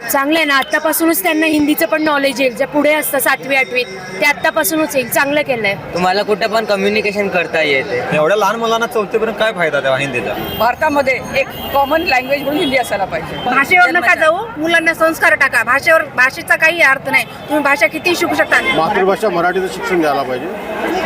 चांगलं आहे ना आतापासूनच त्यांना हिंदीचं पण नॉलेज येईल. जे पुढे असतं सातवी आठवीत ते आतापासूनच येईल. चांगलं केलंय. तुम्हाला कुठे पण कम्युनिकेशन करता येते. एवढ्या लहान मुलांना चौथीपर्यंत काय फायदा त्या हिंदीचा? भारतामध्ये एक कॉमन लँग्वेज म्हणून हिंदी असायला पाहिजे. भाषेवर नका जाऊ. मुलांना संस्कार टाका. भाषेवर भाषेचा काही अर्थ नाही. तुम्ही भाषा किती शिकू शकता. मातृभाषा मराठीचं शिक्षण द्यायला पाहिजे.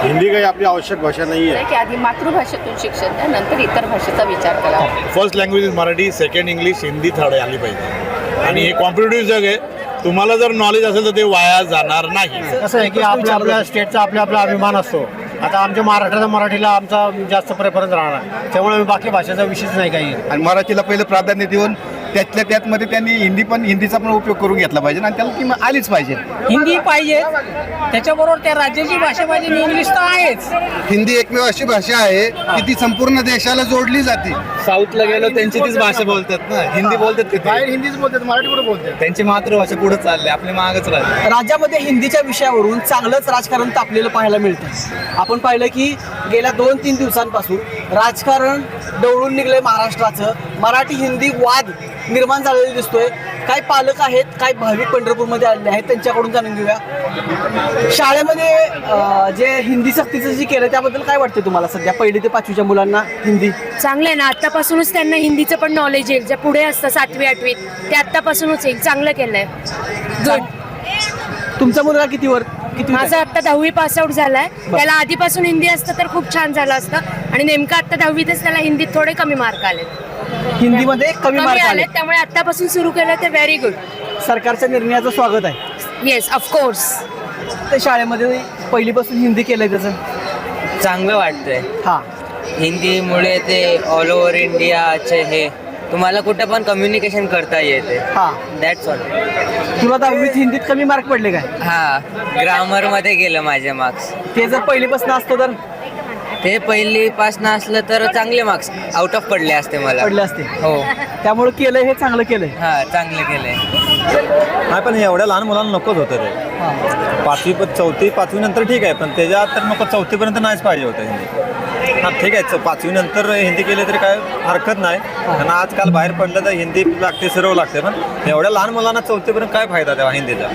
हिंदी काही आपली आवश्यक भाषा नाही आहे. की आधी मातृभाषेतून शिक्षण द्या नंतर इतर भाषेचा विचार करा. First language is Marathi second English Hindi third आली पाहिजे. आणि हे कॉम्पिटेटिव्ह जग आहे. तुम्हाला जर नॉलेज असेल तर ते वाया जाणार नाही. कसं आहे की आपल्या आपल्या स्टेटचा आपला आपला अभिमान असतो. आता आमच्या महाराष्ट्राचा मराठीला आमचा जास्त प्रेफरन्स राहणार. त्यामुळे आम्ही बाकी भाषेचा विषयच नाही काही. आणि मराठीला पहिलं प्राधान्य देऊन त्यातल्या त्यातमध्ये त्यांनी हिंदी पण हिंदीचा पण उपयोग करून घेतला पाहिजे आणि त्याला किंमत आलीच पाहिजे. हिंदी पाहिजे. त्याच्याबरोबर त्या राज्याची भाषा पाहिजे इंग्लिश तर आहेच. हिंदी एकमेव अशी भाषा आहे की ती संपूर्ण देशाला जोडली जाते. साऊथला गेलो त्यांची तीच भाषा बोलतात ना. हिंदी बोलतात बाहेर हिंदीच बोलतात मराठी कुठे बोलतात? त्यांची मातृभाषा पुढे चालली आपली मागच राहिली. राज्यामध्ये हिंदीच्या विषयावरून चांगलंच राजकारण तापलेलं पाहायला मिळतं. आपण पाहिलं की गेल्या दोन तीन दिवसांपासून राजकारण डवळून निघलंय महाराष्ट्राचं. मराठी हिंदी वाद निर्माण झालेला दिसतोय. काय पालक आहेत काय भाविक पंढरपूरमध्ये आलेले आहेत. त्यांच्याकडून जाणून घेऊया. शाळेमध्ये जे हिंदी सक्तीचं जे केलं त्याबद्दल काय वाटतं तुम्हाला सध्या? पहिली ते पाचवीच्या मुलांना हिंदी. चांगलं आहे ना? आतापासूनच त्यांना हिंदीचं पण नॉलेज येईल. जे पुढे असतं सातवी आठवीत ते आतापासूनच येईल. चांगलं केलंय. गुड तुमचा मुलगा किती वर किती माझा आता दहावी पास आउट झालाय. त्याला आधीपासून हिंदी असतं तर खूप छान झालं असतं. आणि नेमकं आता दहावीतच त्याला हिंदीत थोडे कमी मार्क आले हिंदीमध्ये कमी कमी मार्क आले आले त्यामुळे आतापासून सुरू केलं तर व्हेरी गुड सरकारच्या निर्णयाचं स्वागत आहे. येस ऑफकोर्स ते शाळेमध्ये पहिलीपासून हिंदी केलंय त्याचं. चांगलं वाटतंय. हा. हिंदीमुळे ते ऑल ओव्हर इंडियाचे हे तुम्हाला कुठे पण कम्युनिकेशन करता येते. हा. दॅट्स ऑल तुला दहावीत हिंदीत कमी मार्क पडले काय? हा ग्रामरमध्ये गेलं माझे मार्क्स ते जर पहिलीपासून असतं तर? ते पहिली पासन असलं तर चांगले मार्क्स आउट ऑफ पडले असते मला. पडले असते. हो. त्यामुळे केलंय हे चांगलं केलंय. हा चांगले केले नाही पण एवढ्या लहान मुलांना नकोच होतं ते. पाचवी चौथी पाचवी नंतर ठीक आहे पण त्याच्यात तर नको चौथीपर्यंत नाहीच पाहिजे होतं हिंदी. हां ठीक आहे पाचवी नंतर हिंदी केली तरी काय हरकत नाही. कारण आजकाल बाहेर पडलं तर हिंदी लागते सर्व लागते पण एवढ्या लहान मुलांना चौथीपर्यंत काय फायदा त्या हिंदीचा?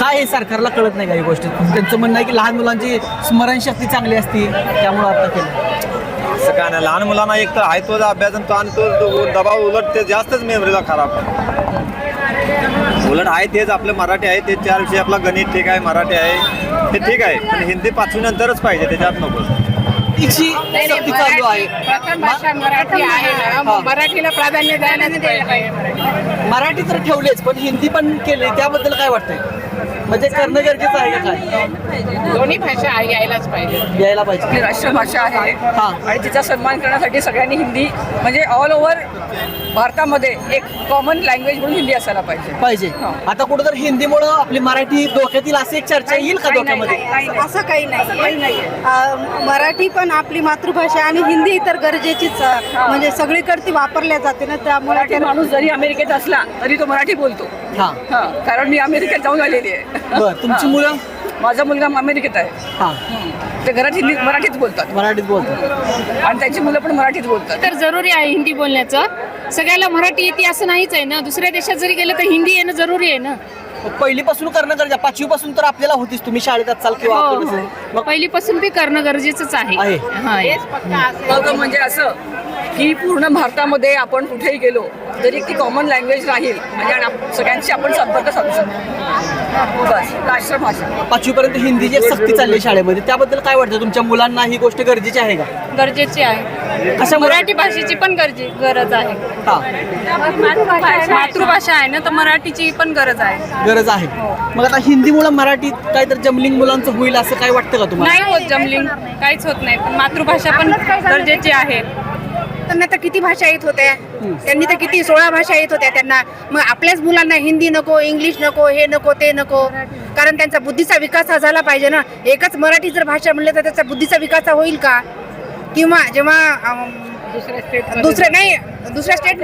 काय हे सरकारला कळत नाही काही गोष्टी? त्यांचं म्हणणं आहे की लहान मुलांची स्मरणशक्ती चांगली असती त्यामुळे आता केलं. असं काय नाही लहान मुलांना एक तर आहे तो अभ्यास आणि तो आणि तो दबाव उलट ते जास्तच मेमरीला खराब उलट आहे तेच आपलं मराठी आहे ते चार विषय आपला गणित ठीक आहे मराठी आहे ते ठीक आहे पण हिंदी पाचवी नंतरच पाहिजे त्याच्यात नको. तिची सक्ती चालू आहे प्रथम भाषा मराठी आहे ना. मग मराठीला प्राधान्य द्यायलाच पाहिजे. मराठी. तर ठेवलेच पण हिंदी पण केले त्याबद्दल काय वाटतंय? म्हणजे करणं गरजेचं आहे का काय? दोन्ही भाषा आहे यायलाच पाहिजे. यायला पाहिजे. ही राष्ट्रभाषा आहे. हा. आणि तिचा सन्मान करण्यासाठी सगळ्यांनी हिंदी म्हणजे ऑल ओव्हर भारतामध्ये एक कॉमन लँग्वेज म्हणून हिंदी असायला पाहिजे. पाहिजे. हा. आता कुठं हिंदीमुळं आपली मराठी धोक्यात येईल अशी एक चर्चा येईल का डोक्यामध्ये? असं काही नाही. अं, मराठी पण आपली मातृभाषा आहे आणि हिंदी तर गरजेचीच अं, म्हणजे सगळीकडे ती वापरल्या जाते ना त्यामुळे मराठी माणूस जरी अमेरिकेत असला तरी तो मराठी बोलतो. हा. हा कारण मी अमेरिकेत जाऊन आलेली आहे. बर तुमची हा. मुलं? माझा मुलगा अमेरिकेत आहे. हा. ते घरात हिंदी मराठीच बोलतात. मराठीत बोलतात. आणि त्यांची मुलं पण मराठीच बोलतात. तर जरुरी आहे हिंदी बोलण्याचं. सगळ्याला मराठी येते असं नाहीच आहे ना. दुसऱ्या देशात जरी गेलं तर हिंदी येणं जरुरी आहे ना. पहिलीपासून करणं गरजेचं पाचवी पासून तर आपल्याला होतीच तुम्ही शाळेत असाल किंवा हो, आपण हो. मग पहिलीपासून बी करणं गरजेचंच आहे. आहे. हा, आहे. मग म्हणजे असं की पूर्ण भारतामध्ये आपण कुठेही गेलो तरी ती कॉमन लँग्वेज राहील. म्हणजे सगळ्यांशी आपण संपर्क साधू शकतो. बस राष्ट्रभाषा पाचवीपर्यंत हिंदीची एक सक्ती चालली शाळेमध्ये त्याबद्दल काय वाटतं? तुमच्या मुलांना ही गोष्ट गरजेची आहे का? गरजेची आहे. कशा मराठी भाषेची पण गरजे गरज आहे. हा. मातृभाषा आहे ना तर मराठीची पण गरज आहे. गरज आहे. मग आता हिंदीमुळे मराठीत काहीतरी जमलिंग मुलांचं होईल असं काय वाटतं का तुम्हाला? नाही होत जमलिंग काहीच होत नाही. पण मातृभाषा पण गरजेची आहे. त्यांना तर किती भाषा येत होत्या. त्यांनी तर किती सोळा भाषा येत होत्या त्यांना. मग आपल्याच मुलांना हिंदी नको इंग्लिश नको हे नको ते नको. कारण त्यांचा बुद्धीचा विकास हा झाला पाहिजे ना. एकच मराठी जर भाषा म्हणलं तर त्याचा बुद्धीचा विकास हा होईल का? किंवा जेव्हा दुसरे नाही दुसऱ्या स्टेट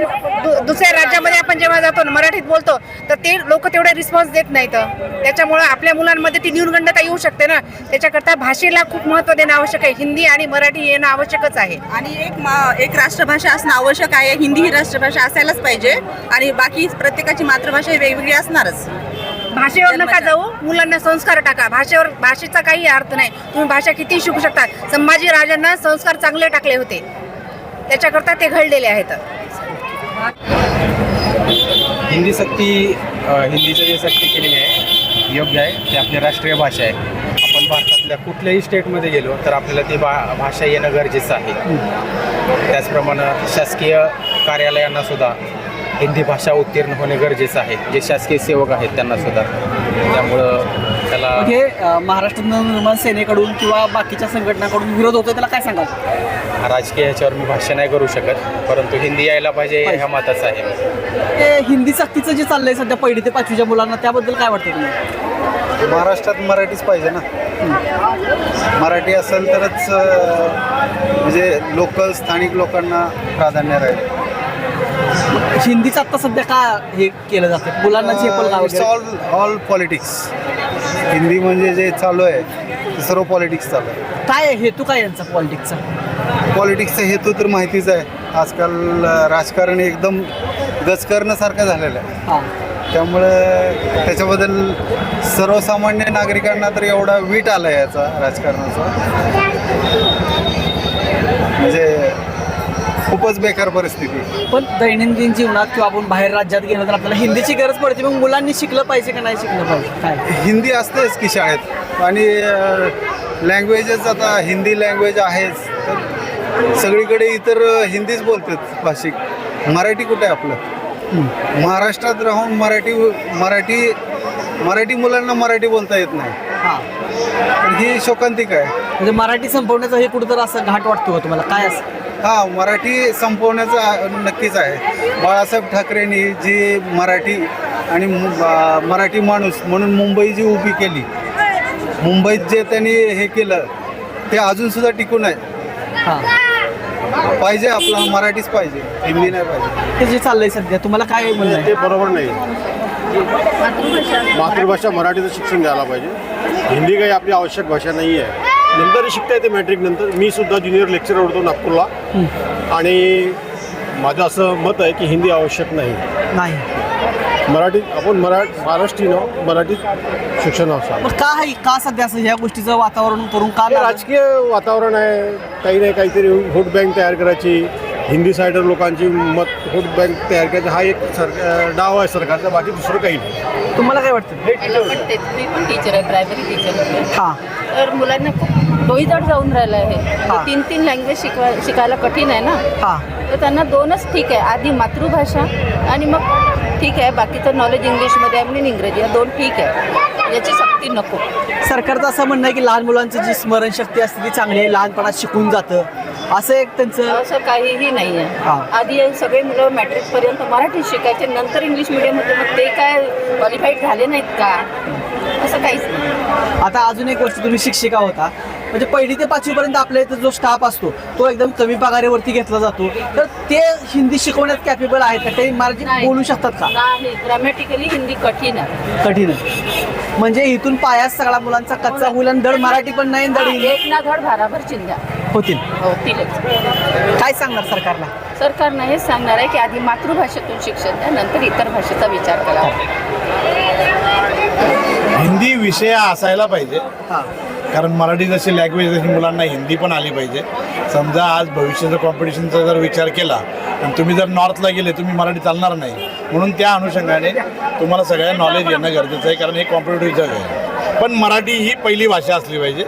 दुसऱ्या राज्यामध्ये आपण जेव्हा जातो ना मराठीत बोलतो तर ते लोक तेवढे रिस्पॉन्स देत नाहीत. त्याच्यामुळं आपल्या मुलांमध्ये ती न्यूनगंडता येऊ शकते ना. त्याच्याकरता भाषेला खूप महत्त्व देणं आवश्यक आहे. हिंदी आणि मराठी येणं आवश्यकच आहे. आणि एक एक राष्ट्रभाषा असणं आवश्यक आहे. हिंदी ही राष्ट्रभाषा असायलाच पाहिजे. आणि बाकी प्रत्येकाची मातृभाषा ही वेगवेगळी असणारच. भाषेवर नका जाऊ. मुलांना संस्कार टाका. भाषेवर भाषेचा काही अर्थ नाही. तुम्ही भाषा किती शिकू शकता. संभाजी राजांना संस्कार चांगले टाकले होते. त्याच्याकरता ते घडलेले आहेत. हिंदी सक्ती हिंदीचं जे सक्ती केलेली आहे योग्य आहे ते आपली राष्ट्रीय भाषा आहे. आपण भारतातल्या कुठल्याही स्टेटमध्ये गेलो तर आपल्याला ती भा भाषा येणं गरजेचं आहे. त्याचप्रमाणे शासकीय कार्यालयांना सुद्धा हिंदी भाषा उत्तीर्ण होणे गरजेचं आहे. जे शासकीय सेवक आहेत त्यांना सुद्धा. त्यामुळं त्याला हे महाराष्ट्र नवनिर्माण सेनेकडून किंवा बाकीच्या संघटनाकडून विरोध होतो त्याला काय सांगाल? राजकीय ह्याच्यावर मी भाष्य नाही करू शकत परंतु हिंदी यायला पाहिजे ह्या मताचं आहे. ते हिंदी सक्तीचं जे चाललंय सध्या पहिली ते पाचवीच्या मुलांना त्याबद्दल काय वाटतं तुम्ही महाराष्ट्रात मराठीच पाहिजे ना. मराठी असेल तरच म्हणजे लोकल स्थानिक लोकांना प्राधान्य राहील. हिंदीचं आता सध्या का हे केलं जातं? मुलांना? ऑल ऑल पॉलिटिक्स हिंदी म्हणजे जे चालू आहे ते सर्व पॉलिटिक्स चालू आहे. काय आहे हेतू काय यांचा पॉलिटिक्सचा पॉलिटिक्सचा हेतू तर माहितीच आहे. आजकाल अ, राजकारण एकदम गजकरणसारखं झालेलं आहे. हां. त्यामुळं त्याच्याबद्दल सर्वसामान्य नागरिकांना तर एवढा वीट आला आहे याचा राजकारणाचा. म्हणजे खूपच बेकार परिस्थिती पण दैनंदिन जीवनात किंवा आपण बाहेर राज्यात गेलो तर आपल्याला हिंदीची गरज पडते. मग मुलांनी शिकलं पाहिजे का नाही शिकलं पाहिजे? काय? हिंदी असतेच की शाळेत. आणि लँग्वेजेस आता हिंदी लँग्वेज आहेच. तर सगळीकडे इतर हिंदीच बोलतात भाषिक. मराठी कुठे आहे आपलं? महाराष्ट्रात राहून मराठी मराठी मराठी मुलांना मराठी बोलता येत नाही. हां. तर ही शोकांतिक आहे. म्हणजे मराठी संपवण्याचं हे कुठं असं घाट वाटतो तुम्हाला? काय असं? हा मराठी संपवण्याचं नक्कीच आहे. बाळासाहेब ठाकरेंनी जी मराठी आणि मराठी माणूस म्हणून मुंबई जी उभी केली मुंबईत जे त्यांनी हे केलं ते अजूनसुद्धा टिकून आहे. हां. पाहिजे आपला मराठीच पाहिजे हिंदी नाही पाहिजे. हे जे चाललंय सध्या तुम्हाला काय म्हणणं आहे? ते बरोबर नाही. मातृभाषा. मराठीचं शिक्षण द्यायला पाहिजे. हिंदी काही आपली आवश्यक भाषा नाही आहे नंतर शिकता येते मॅट्रिक नंतर. मी सुद्धा ज्युनियर लेक्चरर होतो नागपूरला. आणि माझं असं मत आहे की हिंदी आवश्यक नाही. नाही. मराठी आपण मरा महाराष्ट्रीनं मराठीत शिक्षण असावं मग का आहे का सध्या असं ह्या गोष्टीचं वातावरण करून का हे लागलं? राजकीय वातावरण आहे. काही नाही काहीतरी व्होट बँक तयार करायची. हिंदी सायडर लोकांची मत व्होट बँक तयार करायची हा एक सर डाव आहे सरकारचा बाकी दुसरं काही नाही. तुम्हाला काय वाटतं? मी पण टीचर आहे प्रायमरी टीचर हां. तर मुलांना खूप डोईदार जाऊन राहिलं आहे. हा. तीन तीन लँग्वेज शिकवा शिकायला कठीण आहे ना? हां. तर त्यांना दोनच ठीक आहे. आधी मातृभाषा आणि मग ठीक आहे बाकीचं नॉलेज इंग्लिशमध्ये आहे म्हणून इंग्रजी. या दोन ठीक आहे. याची सक्ती नको. सरकारचं असं म्हणणं आहे की लहान मुलांची जी स्मरणशक्ती असते ती चांगली आहे. लहानपणात शिकून जातं. असं एक त्यांचं असं काहीही नाही हा. आहे आधी हे सगळे मुलं मॅट्रिक पर्यंत मराठी शिकायचे नंतर इंग्लिश मिडियम होते मग ते काय क्वालिफाईड झाले नाहीत का? असं काहीच नाही. आता अजून एक गोष्ट तुम्ही शिक्षिका होता. म्हणजे पहिली ते पाचवीपर्यंत आपल्या इथं जो स्टाफ असतो तो एकदम कमी पगारावरती घेतला जातो. तर ते हिंदी शिकवण्यात कॅपेबल आहेत का? ते मराठी नाही. बोलू शकतात का? नाही. ग्रॅमॅटिकली हिंदी कठीण आहे. कठीण आहे. म्हणजे इथून पायाच सगळा मुलांचा कच्चा होईल आणि धड मराठी पण नाही आणि धड हिंदी एक ना धड भाराभर चिंध्या. होतील. होतीलच. काय सांगणार सरकारला? सरकारनं हेच सांगणार आहे की आधी मातृभाषेतून शिक्षण द्या नंतर इतर भाषेचा विचार करावा हिंदी विषय हा असायला पाहिजे. हां. कारण मराठी जशी लँग्वेज तशी मुलांना हिंदी पण आली पाहिजे. समजा आज भविष्याचं कॉम्पिटिशनचा जर विचार केला आणि तुम्ही जर नॉर्थला गेले तुम्ही मराठी चालणार नाही. म्हणून त्या अनुषंगाने तुम्हाला सगळ्या नॉलेज येणं गरजेचं आहे कारण हे कॉम्पिटेटिव्ह जग आहे. पण मराठी ही पहिली भाषा असली पाहिजे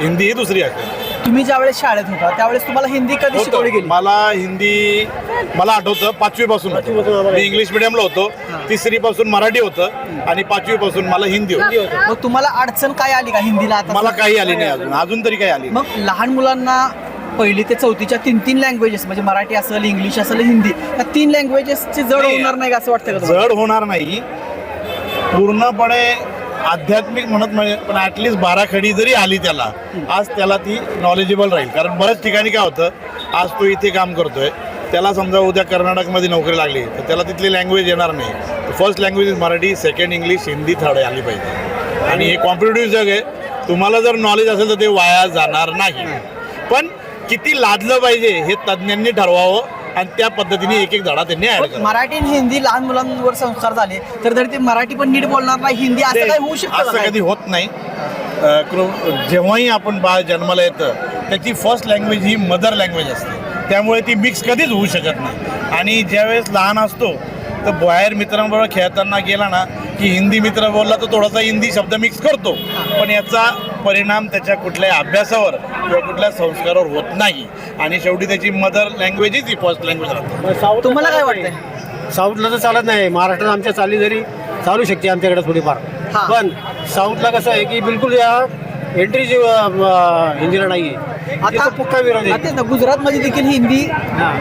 हिंदी ही दुसरी असते तुम्ही ज्यावेळेस शाळेत होता त्यावेळेस तुम्हाला हिंदी कधी शिकवली गेली? मला हिंदी मला आठवतं पाचवी पासून मी इंग्लिश मिडियमला होतो. तिसरी पासून मराठी होतं आणि पाचवी पासून मला हिंदी होती. मग तुम्हाला अडचण काय आली का हिंदीला आता? मला काही आली नाही अजून. अजून तरी काही आली नाही. मग लहान मुलांना पहिली ते चौथीच्या तीन तीन लँग्वेजेस म्हणजे मराठी असेल इंग्लिश असेल हिंदी या तीन लँग्वेजेसची जड. होणार नाही का असं वाटतं का तुम्हाला? जड होणार नाही. पूर्णपणे आध्यात्मिक म्हणत म्हणजे पण ॲटलिस्ट बारा खडी जरी आली त्याला आज त्याला ती नॉलेजेबल राहील. कारण बऱ्याच ठिकाणी काय होतं आज तो इथे काम करतोय त्याला समजा उद्या कर्नाटकमध्ये नोकरी लागली तर त्याला तिथली लँग्वेज येणार नाही. First language is Marathi second English Hindi third आली पाहिजे. आणि हे कॉम्पिटेटिव्ह जग आहे. तुम्हाला जर नॉलेज असेल तर ते वाया जाणार नाही. पण किती लादलं पाहिजे हे तज्ज्ञांनी ठरवावं. आणि त्या पद्धतीने एक एक धडा त्यांनी ऍड करा मराठी आणि हिंदी लहान मुलांवर संस्कार झाले तर जर ते मराठी पण नीट बोलणार नाही हिंदी असं काय होऊ शकतं असं का कधी? होत नाही. अ, क्रो- जेव्हाही आपण बाळ जन्माला येतं त्याची फर्स्ट लँग्वेज ही मदर लँग्वेज असते. त्यामुळे ती मिक्स कधीच होऊ शकत नाही. आणि ज्यावेळेस लहान असतो तर बाहेर मित्रांबरोबर खेळताना गेला ना की हिंदी मित्र बोलला तर थोडासा हिंदी शब्द मिक्स करतो. पण याचा परिणाम त्याच्या कुठल्याही अभ्यासावर किंवा कुठल्या संस्कारावर होत नाही. आणि शेवटी त्याची मदर लँग्वेजच ही फर्स्ट लँग्वेज राहते. तुम्हाला काय वाटतंय? साऊथला तर चालत नाही. महाराष्ट्रात आमच्या चाली जरी चालू शकते आमच्याकडे थोडीफार. पण साऊथला कसं आहे की बिलकुल या एंट्री जी हिंदीला नाही आहे आता पक्का विरोध आहे. ना गुजरातमध्ये देखील हिंदी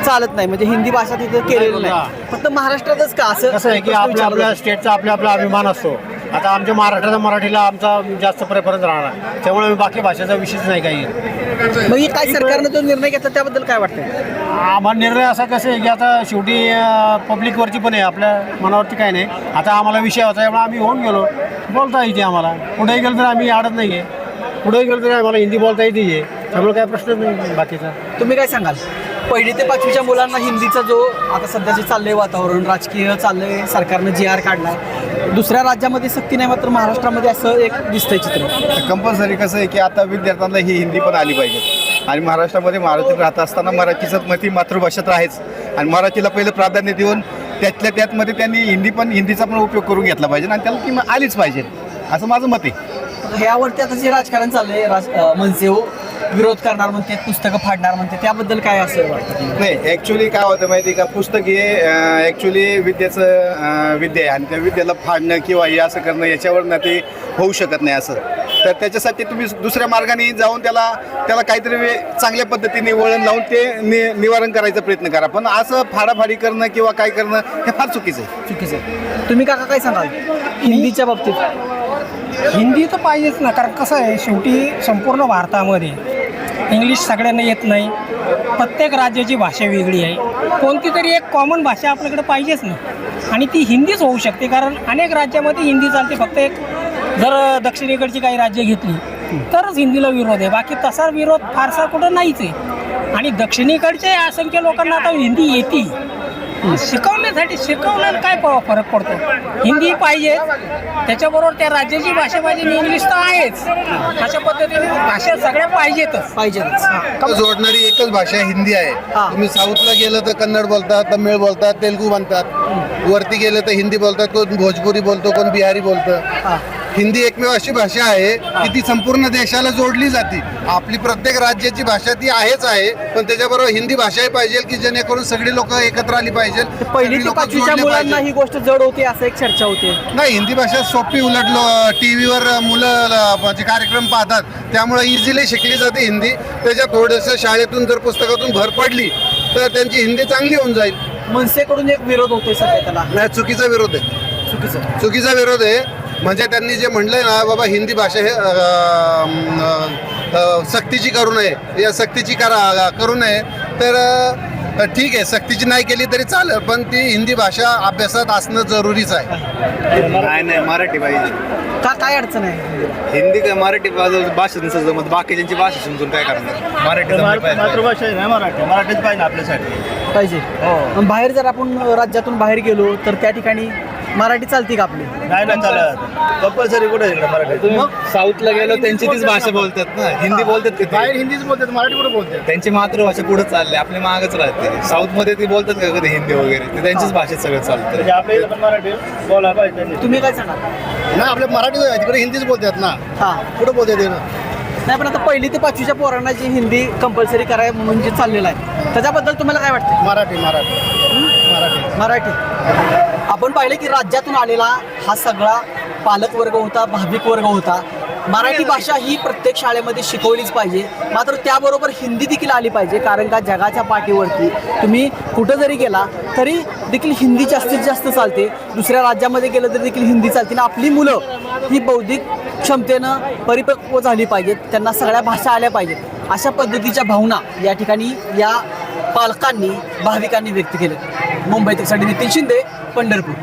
चालत नाही म्हणजे हिंदी भाषा तिथे केलेली नाही. फक्त महाराष्ट्रातच का असं कसं आहे की प्रश्न आपल्या विचारला? आपल्या स्टेटचा आपला आपला अभिमान असतो. आता आमच्या महाराष्ट्राचा मराठीला आमचा जास्त प्रेफरन्स राहणार त्यामुळे बाकी भाषेचा विषयच नाही काही. जातो. मग हे काय सरकारनं जो निर्णय घेतला त्याबद्दल काय वाटतंय? आम्हाला निर्णय असा कसं आहे की आता शेवटी पब्लिकवरती पण आहे आपल्या मनावरती काय नाही. आता आम्हाला विषय होता त्यामुळे आम्ही होऊन गेलो. बोलता येते आम्हाला. कुठेही गेलो तर आम्ही अडत नाही आहे कुठेही गेलो तरी आम्हाला हिंदी बोलता येते. त्यामुळे काय प्रश्नच नाही बाकीचा. तुम्ही काय सांगाल? पहिली ते पाचवीच्या मुलांना हिंदीचा जो आता सध्या जे चाललंय वातावरण राजकीय चाललंय सरकारनं जी आर काढलाय दुसऱ्या राज्यामध्ये सक्ती नाही मात्र महाराष्ट्रामध्ये असं एक दिसतंय चित्र. कंपल्सरी कसं आहे की आता विद्यार्थ्यांना ही हिंदी पण आली पाहिजे. आणि महाराष्ट्रामध्ये महाराष्ट्रात राहत असताना मराठीचं मती मातृभाषेत आहेच. आणि मराठीला पहिलं प्राधान्य देऊन त्यातल्या त्यातमध्ये त्यांनी हिंदी पण हिंदीचा पण उपयोग करून घेतला पाहिजे आणि त्याला ती म- आलीच पाहिजे. असं माझं मत आहे. ह्यावरती आता जे राजकारण चाललंय राज अं, मनसे हो विरोध करणार म्हणते पुस्तकं फाडणार म्हणते त्याबद्दल काय असं वाटतं? नाही ॲक्च्युली काय होतं माहिती आहे का? पुस्तक हे ॲक्च्युली विद्येचं अं, विद्या आहे. आणि त्या विद्येला फाडणं किंवा हे असं करणं याच्यावर ना ते होऊ शकत नाही असं. तर त्याच्यासाठी तुम्ही दुसऱ्या मार्गाने जाऊन त्याला त्याला काहीतरी वे- चांगल्या पद्धतीने वळण लावून ते नि निवारण करायचा प्रयत्न करा. पण असं फाडाफाडी करणं किंवा काय करणं हे फार चुकीचं आहे. चुकीचं आहे. तुम्ही काका काय सांगाल? हिंदीच्या बाबतीत. हिंदी तर पाहिजेच ना कारण कसं आहे शेवटी संपूर्ण भारतामध्ये इंग्लिश सगळ्यांना येत नाही. प्रत्येक राज्याची भाषा वेगळी आहे. कोणती तरी एक कॉमन भाषा आपल्याकडे पाहिजेच ना. आणि ती हिंदीच होऊ शकते कारण अनेक राज्यामध्ये हिंदी चालते. फक्त एक जर दक्षिणेकडची काही राज्य घेतली तरच हिंदीला विरोध आहे. बाकी तसा विरोध फारसा कुठं नाहीच आहे. आणि दक्षिणेकडच्या असंख्य लोकांना आता हिंदी येते. शिकव शिकवण्यासाठी शिकवण्याला काय फरक पडतो? हिंदी पाहिजे. त्याच्याबरोबर त्या राज्याची भाषा पाहिजे आणि इंग्लिश तर आहेच. अशा पद्धतीने भाषा सगळ्या पाहिजेतच. पाहिजेच जोडणारी एकच भाषा हिंदी आहे. हा. तुम्ही साऊथला गेलं तर कन्नड बोलतात तमिळ बोलतात तेलगू म्हणतात. वरती गेलं तर हिंदी बोलतात कोण भोजपुरी बोलतो कोण बिहारी बोलतं. हा. हिंदी एकमेव अशी भाषा आहे की ती संपूर्ण देशाला जोडली जाते. आपली प्रत्येक राज्याची भाषा ती आहेच आहे पण त्याच्याबरोबर हिंदी भाषाही पाहिजे की जेणेकरून सगळी लोक एकत्र आली पाहिजे. तर पहिली ते पाचवीच्या मुलांना ही गोष्ट जड होते असं एक चर्चा होते. नाही हिंदी भाषा सोपी उलटलो टी व्हीवर मुलं म्हणजे कार्यक्रम पाहतात त्यामुळे इझिली शिकली जाते हिंदी. त्याच्यात थोडंसं शाळेतून जर पुस्तकातून भर पडली तर त्यांची हिंदी चांगली होऊन जाईल. मनसेकडून एक विरोध होतोय सध्या त्याला. नाही चुकीचा विरोध आहे. चुकीचं. चुकीचा विरोध आहे. म्हणजे त्यांनी जे म्हणलंय ना बाबा हिंदी भाषा हे सक्तीची करू नये. या सक्तीची करा करू नये. तर ठीक आहे सक्तीची नाही केली तरी चालेल पण ती हिंदी भाषा अभ्यासात असणं जरुरीच आहे. नाही नाही मराठी पाहिजे. का काय अडचण आहे? हिंदी काय मराठी भाषा जमत बाकीच्यांची भाषा समजून काय करणार? मराठी मातृभाषा आहे ना मराठी. मराठीच पाहिजे आपल्यासाठी. पाहिजे. पण बाहेर जर आपण राज्यातून बाहेर गेलो तर त्या ठिकाणी मराठी चालते का आपली? नाही ना चालत. कंपल्सरी कुठे इकडे मराठी? मग? साऊथला गेलो त्यांची तीच भाषा बोलतात ना. हिंदी बोलतात तिथे. बाहेर हिंदीच बोलतात मराठी कुठे बोलतात? त्यांची मातृभाषा पुढे चालली आपली मागच राहते. साऊथमध्ये ती बोलतात का कधी हिंदी वगैरे? ते त्यांच्याच भाषेत सगळं चालतं. म्हणजे आपल्या इथं पण मराठी बोला पाहिजे. तुम्ही काय सांगा? नाही आपल्या मराठी तिकडे हिंदीच बोलतात ना. हा. कुठे बोलतात ते? ना नाही पण आता पहिली ते पाचवीच्या पोरांना जी हिंदी कंपल्सरी कराय म्हणून जे चाललेलं आहे त्याच्याबद्दल तुम्हाला काय वाटतं मराठी मराठी. मराठी. मराठी. आपण पाहिलं की राज्यातून आलेला हा सगळा पालक वर्ग होता भाविक वर्ग होता. मराठी भाषा ही प्रत्येक शाळेमध्ये शिकवलीच पाहिजे. मात्र त्याबरोबर हिंदी देखील आली पाहिजे कारण का जगाच्या पाठीवरती तुम्ही कुठं जरी गेला तरी देखील हिंदी जास्तीत जास्त चालते. दुसऱ्या राज्यामध्ये गेलं तरी देखील हिंदी चालते. आणि आपली मुलं ही बौद्धिक क्षमतेनं परिपक्व झाली पाहिजेत. त्यांना सगळ्या भाषा आल्या पाहिजेत. अशा पद्धतीच्या भावना या ठिकाणी या पालकांनी भाविकांनी व्यक्त केलं मुंबईतील साठी नितीन शिंदे पंढरपूर.